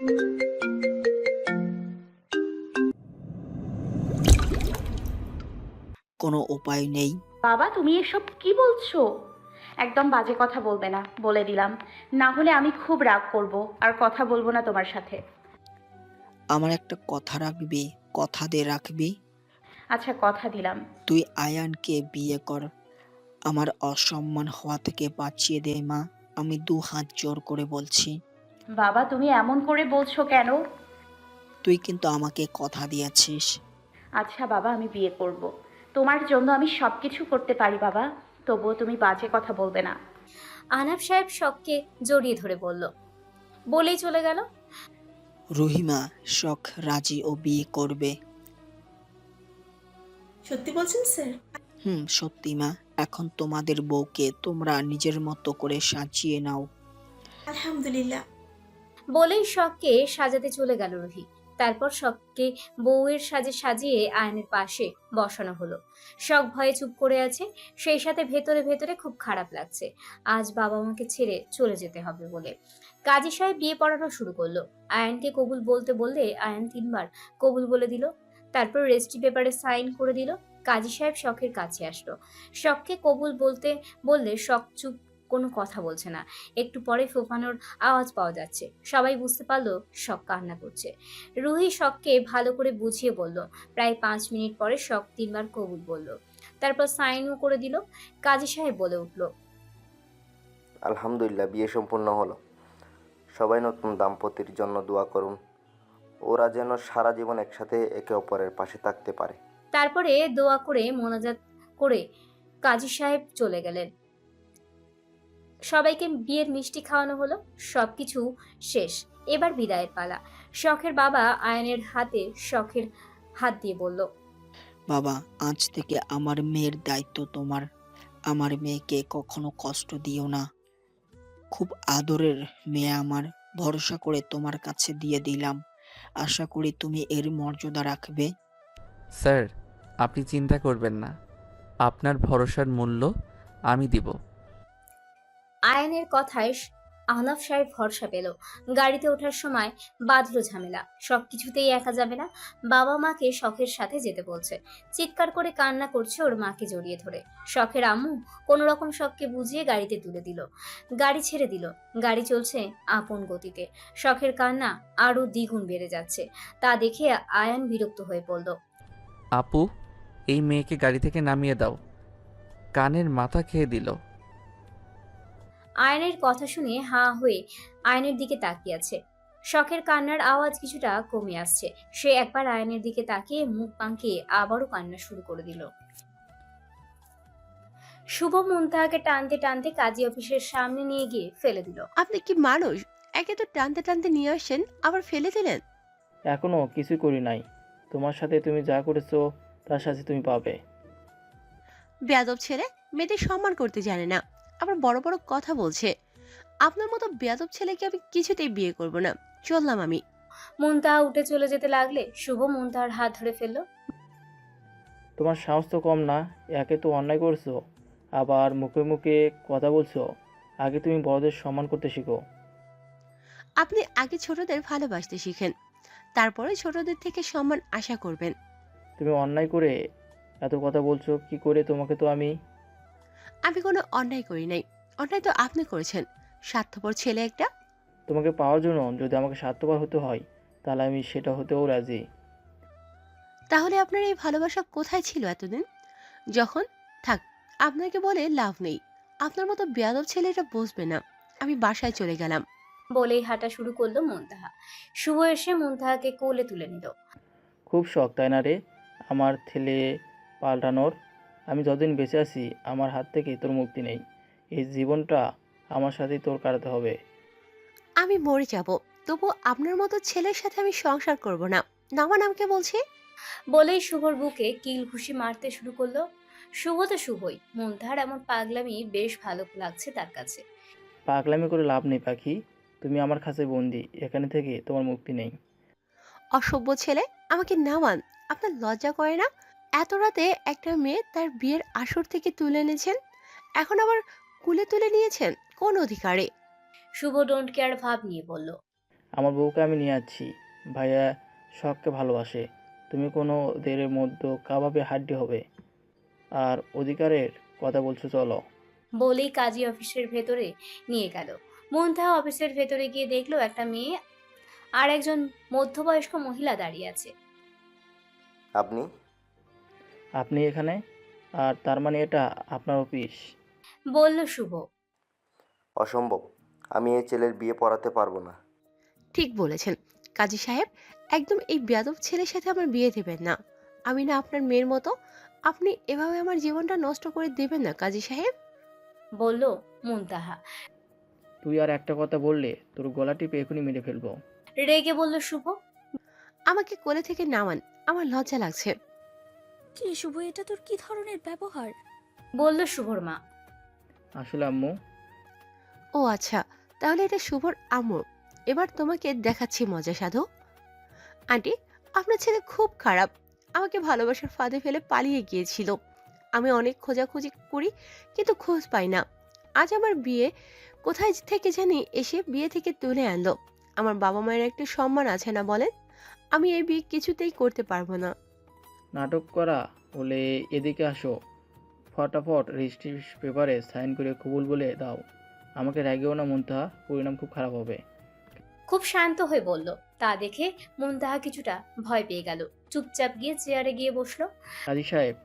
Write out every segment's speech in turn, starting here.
কোনো উপায় নেই। বাবা তুমি এসব কি বলছো? একদম বাজে কথা বলবে না বলে দিলাম। না হলে আমি খুব রাগ করব আর কথা বলব না তোমার সাথে। আমার একটা কথা রাখবি কথা দিয়ে রাখবি। আচ্ছা কথা দিলাম। তুই আয়ানকে বিয়ে কর। আমার অসম্মান হওয়া থেকে বাঁচিয়ে দে মা। আমি দু হাত জোর করে বলছি। বাবা তুমি এমন করে বলছো কেন? তুই কিন্তু আমাকে কথা দিয়েছিস। আচ্ছা বাবা আমি বিয়ে করব। তোমার জন্য আমি সব কিছু করতে পারি বাবা তবুও তুমি বাজে কথা বলবে না। আনাব সাহেব শখকে জড়িয়ে ধরে বলল বলেই চলে গেল। রহিমা শখ রাজি ও বিয়ে করবে। সত্যি বলছেন স্যার? হুম সত্যি মা এখন তোমাদের বউকে তোমরা নিজের মতো করে সাজিয়ে নাও। আলহামদুলিল্লাহ। বলেই শখকে সাজাতে চলে গেল রুহি তারপর শখকে বউয়ের সাজে সাজিয়ে আয়নের পাশে বসানো হলো। শখ ভয়ে চুপ করে আছে, সেই সাথে ভেতরে ভেতরে খুব খারাপ লাগছে। আজ বাবা মাকে ছেড়ে চলে যেতে হবে বলে। কাজী সাহেব বিয়ে পড়ানো শুরু করল। আয়নকে কবুল বলতে বললে আয়ন তিনবার কবুল বলে দিল। তারপর রেজিস্ট্রি পেপারে সাইন করে দিল। কাজী সাহেব শখের কাছে আসলো। শখকে কবুল বলতে বললে শখ চুপ কোনো কথা বলছে না। একটু পরে ফোফানোর আওয়াজ পাওয়া যাচ্ছে। সবাই বুঝতে পারল শখ কান্না করছে। রুহি শখকে ভালো করে বুঝিয়ে বলল। প্রায় পাঁচ মিনিট পরে শখ তিনবার কবুল বলল। তারপর সাইনও করে দিল। কাজী সাহেব বলে উঠল আলহামদুলিল্লাহ বিয়ে সম্পূর্ণ হলো। সবাই নতুন দাম্পতির জন্য দোয়া করুন। ওরা যেন সারা জীবন একসাথে একে অপরের পাশে থাকতে পারে। তারপরে দোয়া করে মোনাজাত করে কাজী সাহেব চলে গেলেন। সবাইকে বিয়ের মিষ্টি খাওয়ানো হলো সবকিছু শেষ। এবার বিদায়ের পালা। শখের বাবা আয়নের হাতে শখের হাত দিয়ে বলল বাবা আজ থেকে আমার মেয়ের দায়িত্ব তোমার। আমার মেয়েকে কখনো কষ্ট দিও না। খুব আদরের মেয়ে আমার ভরসা করে তোমার কাছে দিয়ে দিলাম। আশা করি তুমি এর মর্যাদা রাখবে। স্যার আপনি চিন্তা করবেন না। আপনার ভরসার মূল্য আমি দিব। আয়নের কথায় আহনাফ সাহেব ভরসা পেল। গাড়িতে ওঠার সময় বাঁধলো ঝামেলা। সব কিছুতেই একা যাবে না। বাবা মাকে শখের সাথে যেতে বলছে। চিৎকার করে কান্না করছে ওর মাকে জড়িয়ে ধরে। শখের আম্মু কোনো রকম শখকে বুঝিয়ে গাড়িতে তুলে দিল। গাড়ি ছেড়ে দিল। গাড়ি চলছে আপন গতিতে। শখের কান্না আরও দ্বিগুণ বেড়ে যাচ্ছে। তা দেখে আয়ান বিরক্ত হয়ে পড়ল। আপু, এই মেয়েকে গাড়ি থেকে নামিয়ে দাও। কানের মাথা খেয়ে দিল। আয়নের কথা শুনে হা হয়ে আয়নের দিকে তাকিয়ে আছে। শখের কান্নার আওয়াজ কিছুটা কমে আসছে। সে একবার আয়নের দিকে তাকিয়ে মুখ পাঙ্কিয়ে আবারও কান্না শুরু করে দিল। শুভ মুনতাহাকে টানতে টানতে কাজী অফিসের সামনে নিয়ে গিয়ে ফেলে দিল। আপনি কি মানুষ? একে তো টানতে টানতে নিয়ে আসেন আবার ফেলে দিলেন? এখনও কিছুই করি নাই। তোমার সাথে তুমি যা করেছ তার সাথে তুমি পাবে। বেয়াদব ছেলে মেয়েদের সম্মান করতে জানে না। আবার বড় বড় কথা বলছে। আপনার মতো বেয়াদব ছেলেকে আমি কিছুতেই বিয়ে করব না। চললাম আমি। মুনতাহা উঠে চলে যেতে লাগলে শুভ মুনতাহার হাত ধরে ফেলল। তোমার সাহস তো কম না একে তো অন্যায় করছ। আবার মুখে মুখে কথা বলছো আগে তুমি বড়দের সম্মান করতে শিখো। আপনি আগে ছোটদের ভালোবাসতে শিখেন তারপরে ছোটদের থেকে সম্মান আশা করবেন। তুমি অন্যায় করে এত কথা বলছো কি করে তোমাকে তো আমি আমি কোনো অন্যায় করি নাই। অন্যায় তো আপনি করেছেন। স্বার্থপর ছেলে একটা। তোমাকে পাওয়ার জন্য যদি আমাকে স্বার্থপর হতে হয় তাহলে আমি সেটা হতেও রাজি। তাহলে আপনার এই ভালোবাসা কোথায় ছিল এতদিন? যখন থাক আপনাকে বলে লাভ নেই। আপনার মতো বেয়াদব ছেলে এটা বুঝবে না। আমি বাসায় চলে গেলাম। বলেই হাঁটা শুরু করল মুনতাহা। শুভ এসে মুনতাহাকে কোলে তুলে নিল। খুব শখ তাই না রে? আমার ছেলে পাল্টানোর আমি যতদিন বেঁচে আছি আমার হাত থেকে তোর মুক্তি নেই। এই জীবনটা আমার সাথেই তোর কাটাতে হবে। আমি মরে যাব। তবু আপনার মতো ছেলের সাথে আমি সংসার করব না। নামা নামকে বলছি? বলেই শুভর বুকে কিল ঘুষি মারতে শুরু করল। শুভ তো শুভই। মুনতাহার এমন পাগলামি বেশ ভালো লাগছে তার কাছে। পাগলামি করে লাভ নেই পাখি। তুমি আমার কাছে বন্দি। এখানে থেকে তোমার মুক্তি নেই। অসভ্য ছেলে আমাকে নামান। আপনার লজ্জা করে না? এত রাতে একটা মেয়ে তার বিয়ের আসর থেকে তুলে এনেছেন? এখন আবার কুলে তুলে নিয়েছেন? কোন অধিকারে? শুভ ডোন্ট কেয়ার ভাব নিয়ে বলল। আমার বউকে আমি নিয়ে যাচ্ছি ভাইয়া শখকে ভালোবাসে। তুমি কোনো দেরের মধ্যে কাবাবে হাড্ডি হবে। আর অধিকারের কথা বলছো চলো। বলেই কাজী অফিসের ভেতরে নিয়ে গেল। মুনতাহা অফিসের ভেতরে গিয়ে দেখল একটা মেয়ে আর একজন মধ্যবয়স্ক মহিলা দাঁড়িয়ে আছে। আপনি? আপনি এখানে আর তার মানে এটা আপনার অফিস। বলল শুভ। অসম্ভব। আমি এই ছেলের বিয়ে পড়াতে পারব না। ঠিক বলেছেন। কাজী সাহেব একদম এই বেয়াদব ছেলের সাথে আমার বিয়ে দেবেন না। আমি না আপনার মেয়ের মতো আপনি এভাবে আমার জীবনটা নষ্ট করে দেবেন না কাজী সাহেব? বলল মুনতাহা। তুই আর একটা কথা বললে তোর গলা টিপে এখনই মেরে ফেলব। রেগে বলল শুভ। আমাকে কোলে থেকে নামান আমার লজ্জা লাগছে। কি শুভ? এটা তোর কি ধরনের ব্যবহার? বলল শুভর মা। আসলে আম্মু। ও আচ্ছা তাহলে এটা শুভর আম্মু। এবার তোমাকে দেখাচ্ছি মজা সাধু। আন্টি আপনার ছেলে খুব খারাপ। আমাকে ভালোবাসার ফাঁদে ফেলে পালিয়ে গিয়েছিল। আমি অনেক খোঁজাখুঁজি করি কিন্তু খোঁজ পাই না। আজ আমার বিয়ে। কোথায় থেকে জানি এসে বিয়ে থেকে তুলে আনলো। আমার বাবা মায়ের একটা সম্মান আছে না বলেন? আমি এই বিয়ে কিছুতেই করতে পারব না। নাটক করা বলে এদিকে আসো। ফটাফট রেজিস্ট্রি পেপারে সাইন করে কবুল বলে দাও। আমাকে রাগেও না মুনতাহা পরিণাম খুব খারাপ হবে। খুব শান্ত হয়ে বলল। তা দেখে মুনতাহা কিছুটা ভয় পেয়ে গেল। চুপচাপ গিয়ে চেয়ারে গিয়ে বসল। কাজী সাহেব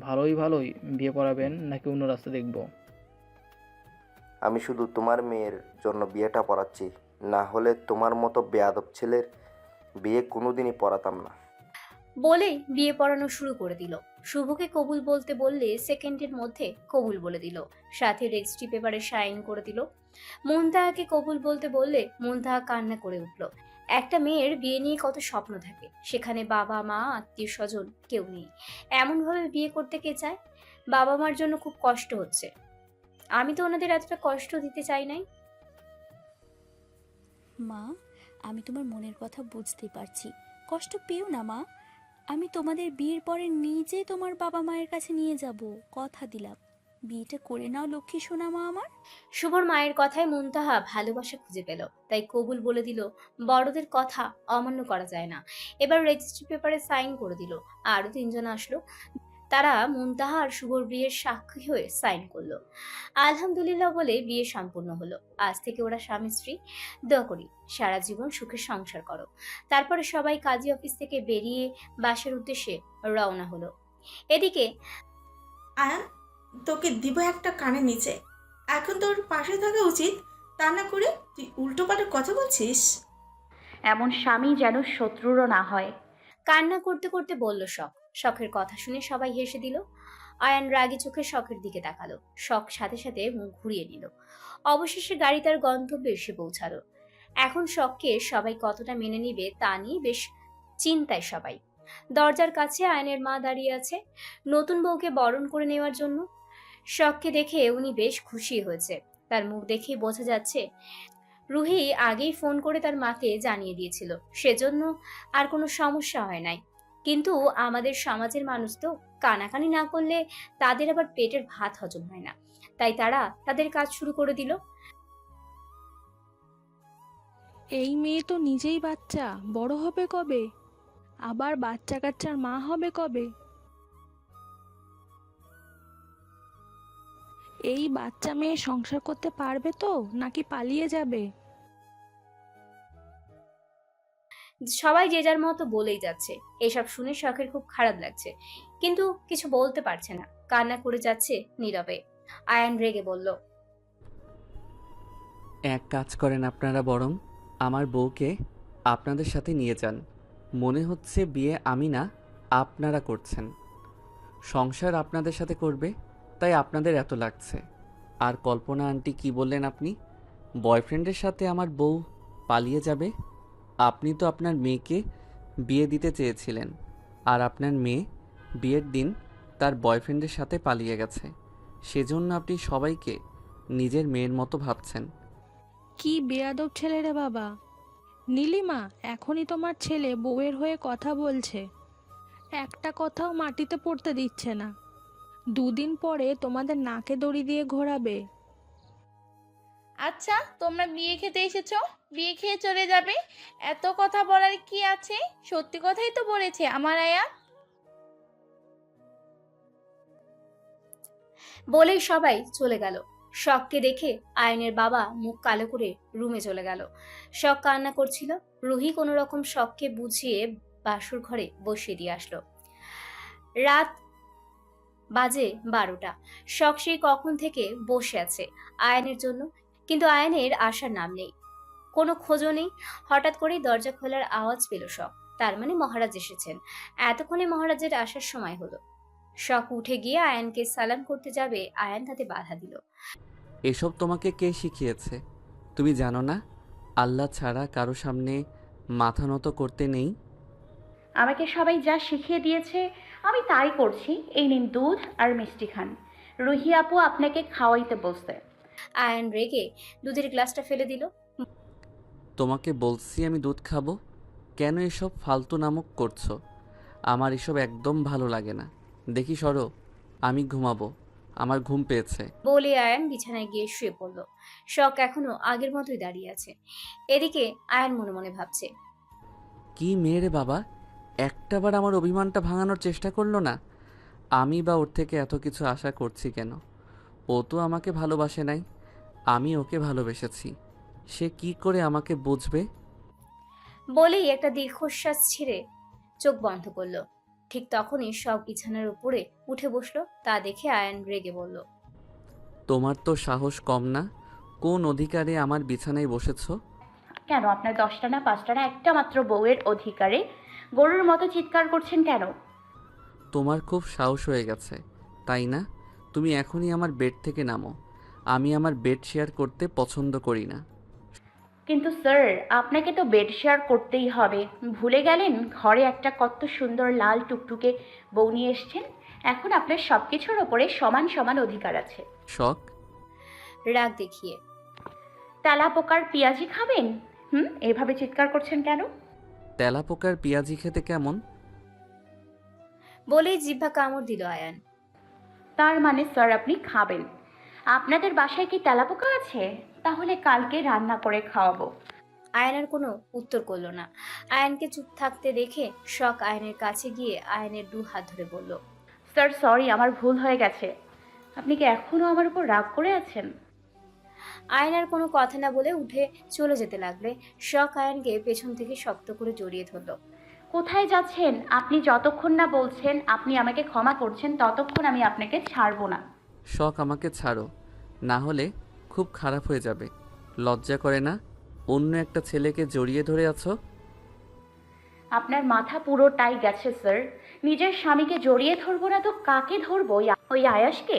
ভালোই ভালোই বিয়ে পড়াবেন নাকি অন্য রাস্তা দেখব? আমি শুধু তোমার মেয়ের জন্য বিয়েটা পড়াচ্ছি। না হলে তোমার মতো বেয়াদব ছেলের বিয়ে কোনোদিনই পড়াতাম না। বলেই বিয়ে পড়ানো শুরু করে দিল। শুভকে কবুল বলতে বললে সেকেন্ডের মধ্যে কবুল বলে দিল। সাথে রেজিস্ট্রি পেপারে সাইন করে দিল। মুনতাহাকে কবুল বলতে বললে মুনতাহা কান্না করে উঠল। একটা মেয়ের বিয়ে নিয়ে কত স্বপ্ন থাকে। সেখানে বাবা, মা, আত্মীয় স্বজন কেউ নেই। এমনভাবে বিয়ে করতে কে চায়? বাবা মার জন্য খুব কষ্ট হচ্ছে। আমি তো ওনাদের এতটা কষ্ট দিতে চাই নাই। মা, আমি তোমার মনের কথা বুঝতে পারছি। কষ্ট পেও না, মা। আমি তোমাদের বিয়ের পরে নিজে তোমার বাবা মায়ের কাছে নিয়ে যাব, কথা দিলাম। বিয়েটা করে নাও, লক্ষ্মী সোনা মা আমার। শুভর মায়ের কথায় মুনতাহা ভালোবাসা খুঁজে পেল। তাই কবুল বলে দিল, বড়দের কথা অমান্য করা যায় না। এবার রেজিস্ট্রি পেপারে সাইন করে দিল। আরও তিনজন আসলো। তারা মুনতাহা আর শুভর বিয়ের সাক্ষী হয়ে সাইন করল। আলহামদুলিল্লাহ বলে বিয়ে সম্পূর্ণ হলো। আজ থেকে ওরা স্বামী স্ত্রী। দোয়া করি সারা জীবন সুখে সংসার করো। তারপরে সবাই কাজী অফিস থেকে বেরিয়ে বাসের উদ্দেশ্যে রওনা হলো। এদিকে আয়ান তোকে দিব একটা কানের নিচে। এখন তোর পাশে থাকা উচিত। তা না করে তুই উল্টো পাল্টা কথা বলছিস। এমন স্বামী যেন শত্রুরও না হয়। কান্না করতে করতে বলল শখ শখের কথা শুনে সবাই হেসে দিল। আয়ান রাগী চোখে শখের দিকে তাকালো। শখ সাথে সাথে মুখ ঘুরিয়ে নিল। অবশেষে গাড়ি তার গন্তব্যে এসে পৌঁছালো। এখন শখকে সবাই কতটা মেনে নিবে তা নিয়ে বেশ চিন্তায় সবাই। দরজার কাছে আয়নের মা দাঁড়িয়ে আছে, নতুন বউকে বরণ করে নেওয়ার জন্য। শখকে দেখে উনি বেশ খুশি হয়েছে। তার মুখ দেখেই বোঝা যাচ্ছে, রুহি আগেই ফোন করে তার মাকে জানিয়ে দিয়েছিল। সেজন্য আর কোনো সমস্যা হয় নাই। কিন্তু আমাদের সমাজের মানুষ তো কানাকানি না করলে তাদের আবার পেটের ভাত হজম হয় না। তাই তারা তাদের কাজ শুরু করে দিল। এই মেয়ে তো নিজেই বাচ্চা, বড় হবে কবে? আবার বাচ্চা কাচ্চার মা হবে কবে? এই বাচ্চা মেয়ে সংসার করতে পারবে তো, নাকি পালিয়ে যাবে? সবাই যে যার মতো বলেই যাচ্ছে। এসব শুনে শখের খুব খারাপ লাগছে। কিন্তু কিছু বলতে পারছে না। কান্না করে যাচ্ছে নীরবে। আয়ান রেগে বলল, এক কাজ করেন আপনারা বরং। আমার বউকে আপনাদের সাথে নিয়ে যান। মনে হচ্ছে বিয়ে আমি না, আপনারা করছেন। সংসার আপনাদের সাথে করবে, তাই আপনাদের এত লাগছে। আর কল্পনা আন্টি কি বললেন আপনি? বয়ফ্রেন্ডের সাথে আমার বউ পালিয়ে যাবে? আপনি তো আপনার মেয়েকে বিয়ে দিতে চেয়েছিলেন, আর আপনার মেয়ে বিয়ের দিন তার বয়ফ্রেন্ডের সাথে পালিয়ে গেছে। সেজন্য আপনি সবাইকে নিজের মেয়ের মতো ভাবছেন। কি বেয়াদব ছেলে রে বাবা। নীলিমা, এখনই তোমার ছেলে বউয়ের হয়ে কথা বলছে। একটা কথাও মাটিতে পড়তে দিচ্ছে না। দুদিন পরে তোমাদের নাকে দড়ি দিয়ে ঘোরাবে। আচ্ছা তোমরা বিয়ে খেতে এসেছ? বিয়ে খেয়ে চলে যাবে? এত কথা বলার কি আছে? সত্যি কথাই তো বলেছে আমার আয়া। বলেই সবাই চলে গেল। শখকে দেখে আয়নের বাবা মুখ কালো করে রুমে চলে গেল। শখ কান্না করছিল। রুহি কোনো রকম শখকে বুঝিয়ে বাসুর ঘরে বসিয়ে দিয়ে আসলো। রাত বাজে বারোটা। শখ সেই কখন থেকে বসে আছে। আয়নের জন্য কিন্তু আয়নের আসার নাম নেই। কোনো খোঁজও নেই। হঠাৎ করেই দরজা খোলার আওয়াজ পেল শখ তার মানে মহারাজ এসেছেন। এতক্ষণে মহারাজের আসার সময় হলো। শখ উঠে গিয়ে আয়ানকে সালাম করতে যাবে আয়ান তাতে বাধা দিল। এসব তোমাকে কে শিখিয়েছে? তুমি জানো না? আল্লাহ ছাড়া কারও সামনে মাথা নত করতে নেই? আমাকে সবাই যা শিখিয়ে দিয়েছে আমি তাই করছি। এই নিন দুধ আর মিষ্টি খান। রুহি আপু আপনাকে খাওয়াইতে বসতে আয়ান রেগে দুধের গ্লাসটা ফেলে দিল। তোমাকে বলছি আমি দুধ খাব? কেন এসব ফালতু নামক করছ? আমার এসব একদম ভালো লাগে না। দেখি সরো আমি ঘুমাবো। আমার ঘুম পেয়েছে। বলে আয়ান বিছানায় গিয়ে শুয়ে পড়ল। শখ এখনও আগের মতোই দাঁড়িয়ে আছে। এদিকে আয়ান মনে মনে ভাবছে কি মেয়ে রে বাবা একটাবার আমার অভিমানটা ভাঙানোর চেষ্টা করল না? আমি বা ওর থেকে এত কিছু আশা করছি কেন? ও তো আমাকে ভালোবাসে নাই আমি ওকে ভালোবেসেছি। সে কি করে আমাকে বুঝবে? বলেই একটা দীর্ঘশ্বাস ছেড়ে চোখ বন্ধ করল। ঠিক তখনই সব বিছানার উপরে উঠে বসল তা দেখে আয়ান রেগে বলল তোমার তো সাহস কম না? কোন অধিকারে আমার বিছানায় বসেছো? কেন আপনার দশটা না পাঁচটা না একটা মাত্র বউয়ের অধিকারে? গরুর মতো চিৎকার করছেন কেন? তোমার খুব সাহস হয়ে গেছে তাই না? তুমি এখনই আমার বেড থেকে নামো। আমি আমার বেড শেয়ার করতে পছন্দ করি না। কিন্তু স্যার আপনাকে তো বেড শেয়ার করতেই হবে। ভুলে গেলেন ঘরে একটা কত সুন্দর লাল টুকটুকে বউ নিয়ে এসছেন? এখন আপনার সব কিছুর ওপরে সমান সমান অধিকার আছে। শখ? রাগ দেখিয়ে। তেলা পোকার পেঁয়াজি খাবেন? হুম এভাবে চিৎকার করছেন কেন? তেলাপোকার পেঁয়াজি খেতে কেমন? বলেই জিভা কামড় দিল আয়ান। তার মানে স্যার আপনি খাবেন। আপনাদের বাসায় কি তেলা পোকা আছে? তাহলে কালকে রান্না করে খাওয়াবো। আয়নের কোনো উত্তর করল না। আয়নকে চুপ থাকতে দেখে শখ আয়নের কাছে গিয়ে আয়নের দু হাত ধরে বলল স্যার সরি আমার ভুল হয়ে গেছে। আপনি কি এখনও আমার উপর রাগ করে আছেন? আয়নার কোনো কথা না বলে উঠে চলে যেতে লাগলে শখ আয়নকে পেছন থেকে শক্ত করে জড়িয়ে ধরলো। কোথায় যাচ্ছেন? আপনি যতক্ষণ না বলছেন আপনি আমাকে ক্ষমা করছেন ততক্ষণ আমি আপনাকে ছাড়বো না। শখ আমাকে ছাড়ো না হলে খুব খারাপ হয়ে যাবে। লজ্জা করে না? অন্য একটা ছেলেকে জড়িয়ে ধরে আছো? আপনার মাথা পুরোটাই গেছে স্যার। নিজের স্বামীকে জড়িয়ে ধরবো না তো কাকে ধরবো ওই আয়াসকে?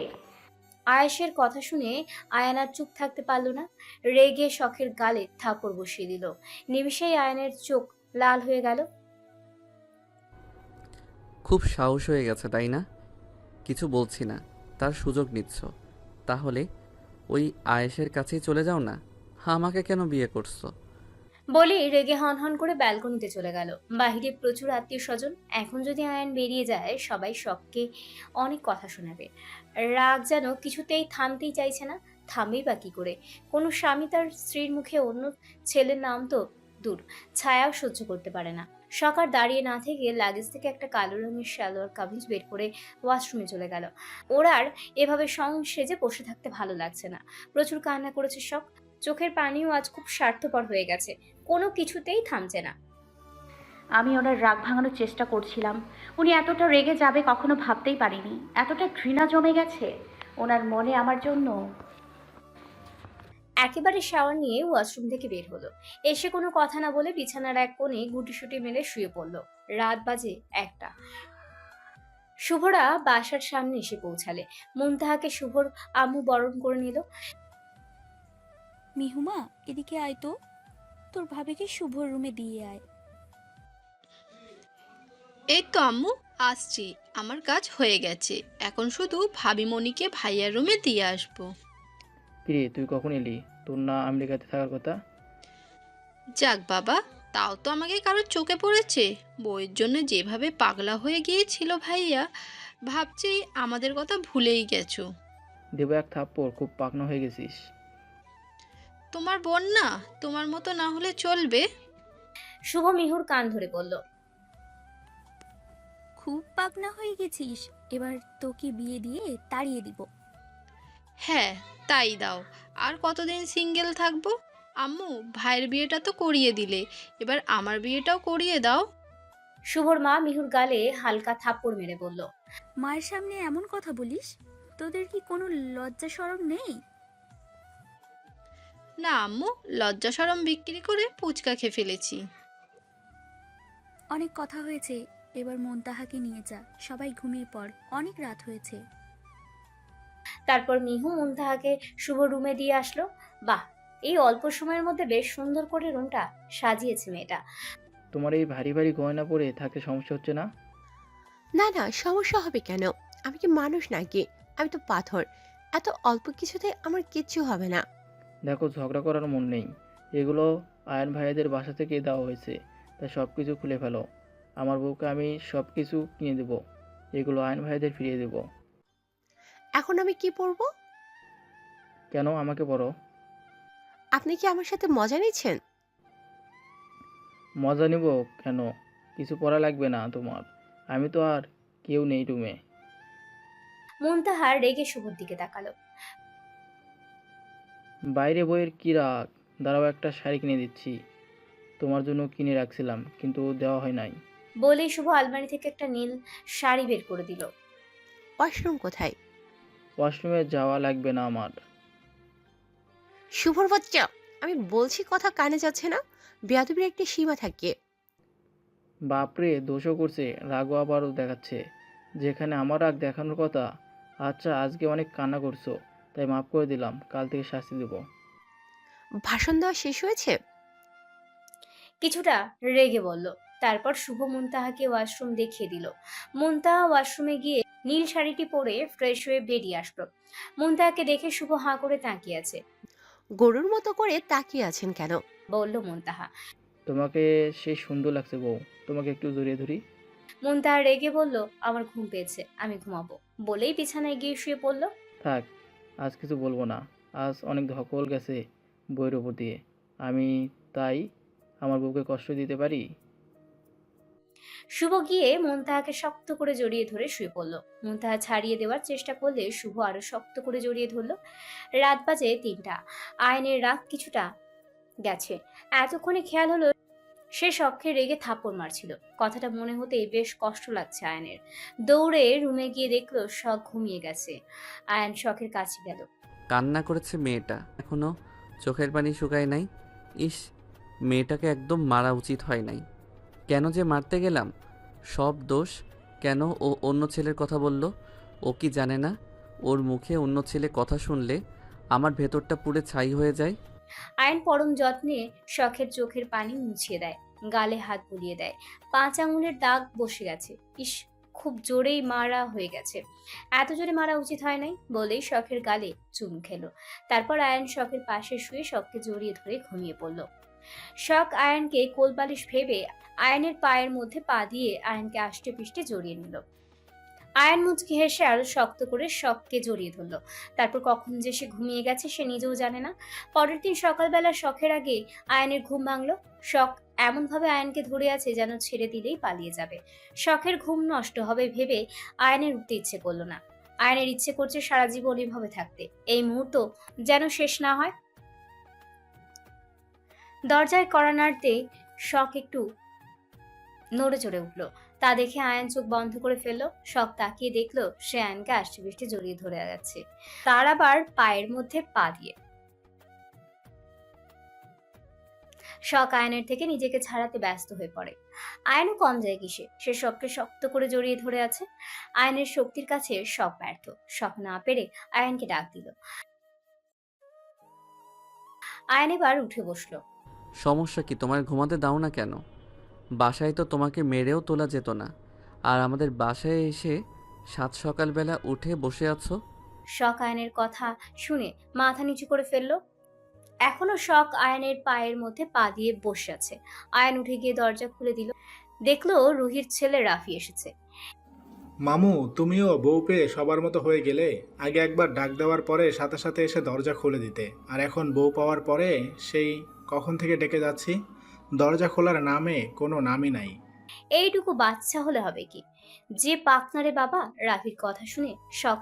আয়েশের কথা শুনে আয়ান আর চুপ থাকতে পারল না। রেগে শখের গালে থাপড় বসিয়ে দিল। নিমিষেই আয়নের চোখ লাল হয়ে গেল। খুব সাহস হয়ে গেছে, তাই না? কিছু বলছি না, তার সুযোগ নিচ্ছ। তাহলে ওই আয়েশের কাছেই চলে যাও না? আমাকে কেন বিয়ে করছ? বলে রেগে হন হন করে ব্যালকনিতে চলে গেল। বাহিরে প্রচুর আত্মীয় স্বজন এখন যদি আয়ন বেরিয়ে যায়, সবাই শখকে অনেক কথা শোনাবে। রাগ যেন কিছুতেই থামতেই চাইছে না, থামেই বা কি করে? কোনো স্বামী তার স্ত্রীর মুখে অন্য ছেলের নাম তো দূর, ছায়াও সহ্য করতে পারে না। সকার দাঁড়িয়ে না থেকে লাগেজ থেকে একটা কালো রঙের সালোয়ার কামিজ বের করে ওয়াশরুমে চলে গেল। ওর আর এভাবে সং সেজে বসে থাকতে ভালো লাগছে না। প্রচুর কান্না করেছে শখ চোখের পানিও আজ খুব স্বার্থপর হয়ে গেছে। কোনো কিছুতেই থামছে না। আমি ওনার রাগ ভাঙানোর চেষ্টা করছিলাম। উনি এতটা রেগে যাবে কখনো ভাবতেই পারিনি। এতটা ঘৃণা জমে গেছে। ওনার মনে আমার জন্য একেবারে শাওয়ার নিয়ে ওয়াশরুম থেকে বের হলো। এসে কোনো কথা না বলে বিছানার এক কোণে গুটিসুটি মেলে শুয়ে পড়ল। রাত বাজে একটা। শুভরা বাসার সামনে এসে পৌঁছালে। মুনতাহাকে শুভর আম্মু বরণ করে নিল। মিহুমা এদিকে আয় তো। তোর ভাবিকে শুভর রুমে দিয়ে আয়। এই তো আম্মু আসছি। আমার কাজ হয়ে গেছে। এখন শুধু ভাবিমণিকে ভাইয়ার রুমে দিয়ে আসব। কিরে তুই কখন এলি? তোর না আমেরিকাতে থাকার কথা? যাক বাবা তাও তো আমাকে কারও চোখে পড়েছে। বইয়ের জন্য যেভাবে পাগলা হয়ে গিয়েছিল ভাইয়া ভাবছি আমাদের কথা ভুলেই গেছো। দেবো এক থাপ্পড় খুব পাকনা হয়ে গেছিস। তোমার বোন না তোমার মতো না হলে চলবে। শুভ মিহুর কান ধরে বলল খুব পাকনা হয়ে গেছিস এবার তোকে বিয়ে দিয়ে তাড়িয়ে দিব। হ্যাঁ তাই দাও। আর কতদিন সিঙ্গেল থাকব? আম্মু ভাইয়ের বিয়েটা তো করিয়ে দিলে। এবার আমার বিয়েটাও করিয়ে দাও। শুভর মা মিহুর গালে হালকা থাপ্পড় মেরে বলল মায়ের সামনে এমন কথা বলিস? তোদের কি কোনো লজ্জা সরম নেই? না আম্মু লজ্জা সরম বিক্রি করে পুচকা খেয়ে ফেলেছি। অনেক কথা হয়েছে এবার মন তাহাকে নিয়ে যা। সবাই ঘুমিয়ে পড় অনেক রাত হয়েছে। তারপর মিহু মুনতাহাকে শুভ রুমে দিয়ে আসলো। বাহ এই অল্প সময়ের মধ্যে বেশ সুন্দর করে রুমটা সাজিয়েছে মেয়েটা। তোমার এই ভারী ভারী গয়না পরে থাকতে সমস্যা হচ্ছে না? না না সমস্যা হবে কেন? আমি কি মানুষ নাকি? আমি তো পাথর। এত অল্প কিছুতে আমার কিচ্ছু হবে না। দেখো ঝগড়া করার মন নেই। এগুলো আয়ন ভাইয়াদের বাসা থেকে দেওয়া হয়েছে। তাই সব কিছু খুলে ফেলো। আমার বউকে আমি সব কিছু কিনে দেবো। এগুলো আয়ন ভাইয়াদের ফিরিয়ে দেবো। এখন আমি কি পরবো? কেন? আমাকে বলো আপনি কি আমার সাথে মজা নিচ্ছেন? মজা নিব কেন? কিছু পড়া লাগবে না তোমার। আমি তো আর কেউ নেই রুমে। মুনতাহার রেগে শুভর দিকে তাকালো। বাইরে বইয়ের কী রাগ? দাঁড়াও একটা শাড়ি কিনে দিচ্ছি। তোমার জন্য কিনে রাখছিলাম কিন্তু দেওয়া হয় নাই। বলেই শুভ আলমারি থেকে একটা নীল শাড়ি বের করে দিল। ওয়াশরুম কোথায়? ওয়াশরুমে যাওয়া লাগবে না আমার। শুভর বাচ্চা আমি বলছি কথা কানে যাচ্ছে না। বেয়াদবির একটি সীমা থাকে। বাপরে দোষও করছে রাগও আবারও দেখাচ্ছে। যেখানে আমার রাগ দেখানোর কথা আচ্ছা আজকে অনেক কান্না করছ তাই মাফ করে দিলাম কাল থেকে শাস্তি দেবো। ভাষণ দেওয়া শেষ হয়েছে? কিছুটা রেগে বলল। তারপর শুভ মুনতাহাকে ওয়াশরুম দেখিয়ে দিল। মুনতাহা ওয়াশরুমে গিয়ে নীল শাড়িটি পরে ফ্রেশ হয়ে বেরিয়ে আসলো। মুনতাহাকে দেখে শুভ হাঁ করে তাকিয়ে আছে। গরুর মতো করে তাকিয়ে আছেন কেন? বলল মুনতাহা। তোমাকে সে সুন্দর লাগছে বউ তোমাকে একটু জড়িয়ে ধরি। মুনতাহা রেগে বলল আমার ঘুম পেয়েছে আমি ঘুমাবো। বলেই বিছানায় গিয়ে শুয়ে পড়ল। থাক আজ কিছু বলব না আজ অনেক ধকল গেছে বইয়ের ওপর দিয়ে। আমি তাই আমার বউকে কষ্ট দিতে পারি? শুভ গিয়ে মুনতাহাকে শক্ত করে জড়িয়ে ধরে শুয়ে পড়ল। মুনতাহা ছাড়িয়ে দেওয়ার চেষ্টা করলে শুভ আরও শক্ত করে জড়িয়ে ধরল। রাত বাজে তিনটা। আয়নের রাগ কিছুটা গেছে। এতক্ষণে খেয়াল হলো সে শখে রেগে থাপ্পড় মারছিল। কথাটা মনে হতেই বেশ কষ্ট লাগছে আয়নের। দৌড়ে রুমে গিয়ে দেখল শখ ঘুমিয়ে গেছে। আয়ন শখের কাছে গেল। কান্না করেছে মেয়েটা। এখনও চোখের পানি শুকায় নাই। ইস, মেয়েটাকে একদম মারা উচিত হয় নাই। কেন যে মারতে গেলাম? সব দোষ কেন ও অন্য ছেলের কথা বলল? ও কি জানে না? ওর মুখে অন্য ছেলে কথা শুনলে আমার ভেতরটা পুড়ে ছাই হয়ে যায়। আয়ন পরম যত্নে শখের চোখের পানি মুছিয়ে দেয়, গালে হাত বুলিয়ে দেয়। পাঁচ আঙুলের দাগ বসে গেছে। ইস, খুব জোরেই মারা হয়ে গেছে। এত জোরে মারা উচিত হয় নাই বলেই শখের গালে চুম খেলো। তারপর আয়ন শখের পাশে শুয়ে শখকে জড়িয়ে ধরে ঘুমিয়ে পড়ল। শখ আয়নকে কোলবালিশ ভেবে আয়নের পায়ের মধ্যে পা দিয়ে আয়নকে আষ্টে পিষ্টে জড়িয়ে নিল। আয়ন মুচকি হেসে আরও শক্ত করে শখকে জড়িয়ে ধরলো। তারপর কখন যে সে ঘুমিয়ে গেছে সে নিজেও জানে না। পরের দিন সকালবেলা শখের আগে আয়নের ঘুম ভাঙল। শখ এমনভাবে আয়নকে ধরে আছে যেন ছেড়ে দিলেই পালিয়ে যাবে। শখের ঘুম নষ্ট হবে ভেবে আয়নের উঠতে ইচ্ছে করল না। আয়নের ইচ্ছে করছে সারা জীবন এভাবে থাকতে। এই মুহূর্ত যেন শেষ না হয়। দরজায় কড়া নাড়তে শখ একটু নড়ে চড়ে উঠল। তা দেখে আয়ন চোখ বন্ধ করে ফেলল। শখ তাকিয়ে দেখল সে আয়নকে আষ্টে পৃষ্ঠে জড়িয়ে ধরে যাচ্ছে তার আবার পায়ের মধ্যে পা দিয়ে। শখ আয়নের থেকে নিজেকে ছাড়াতে ব্যস্ত হয়ে পড়ে। আয়নও কম যায় কিসে? সে শখকে শক্ত করে জড়িয়ে ধরে আছে। আয়নের শক্তির কাছে শখ ব্যর্থ। শখ না পেরে আয়নকে ডাক দিল। আয়ন এবার উঠে বসল। সমস্যা কি তোমার ঘুমাতে দাও না কেন? বাসায় তো তোমাকে মেরেও তোলা যেত না। আর আমাদের বাসায় এসে সাত সকালবেলা উঠে বসে আছো? শখ আয়নের কথা শুনে মাথা নিচু করে ফেলল। এখনও শখ আয়নের পায়ের মধ্যে পা দিয়ে বসে আছে। আয়ন উঠে গিয়ে দরজা খুলে দিল। দেখল রুহির ছেলে রাফি এসেছে। মামু তুমিও বউ পেয়ে সবার মতো হয়ে গেলে আগে একবার ডাক দেওয়ার পরে সাথে সাথে এসে দরজা খুলে দিতে। আর এখন বউ পাওয়ার পরে সেই কখন থেকে ডেকে যাচ্ছি? দরজা খোলার নামে কোনো নামই নাই। এইটুকু বাচ্চা হলে হবে কি? যে পাকনারে বাবা রাফির কথা শুনে শখ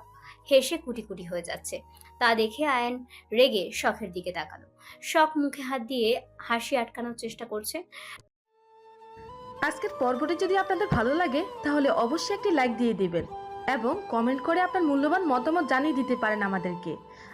হেসে কুটি কুটি হয়ে যাচ্ছে। তা দেখে আয়ন রেগে শখের দিকে তাকালো। শখ মুখে হাত দিয়ে হাসি আটকানোর চেষ্টা করছে। আজকের পর্বটি যদি আপনাদের ভালো লাগে তাহলে অবশ্যই একটি লাইক দিয়ে দিবেন এবং কমেন্ট করে আপনার মূল্যবান মতামত জানিয়ে দিতে পারেন আমাদেরকে।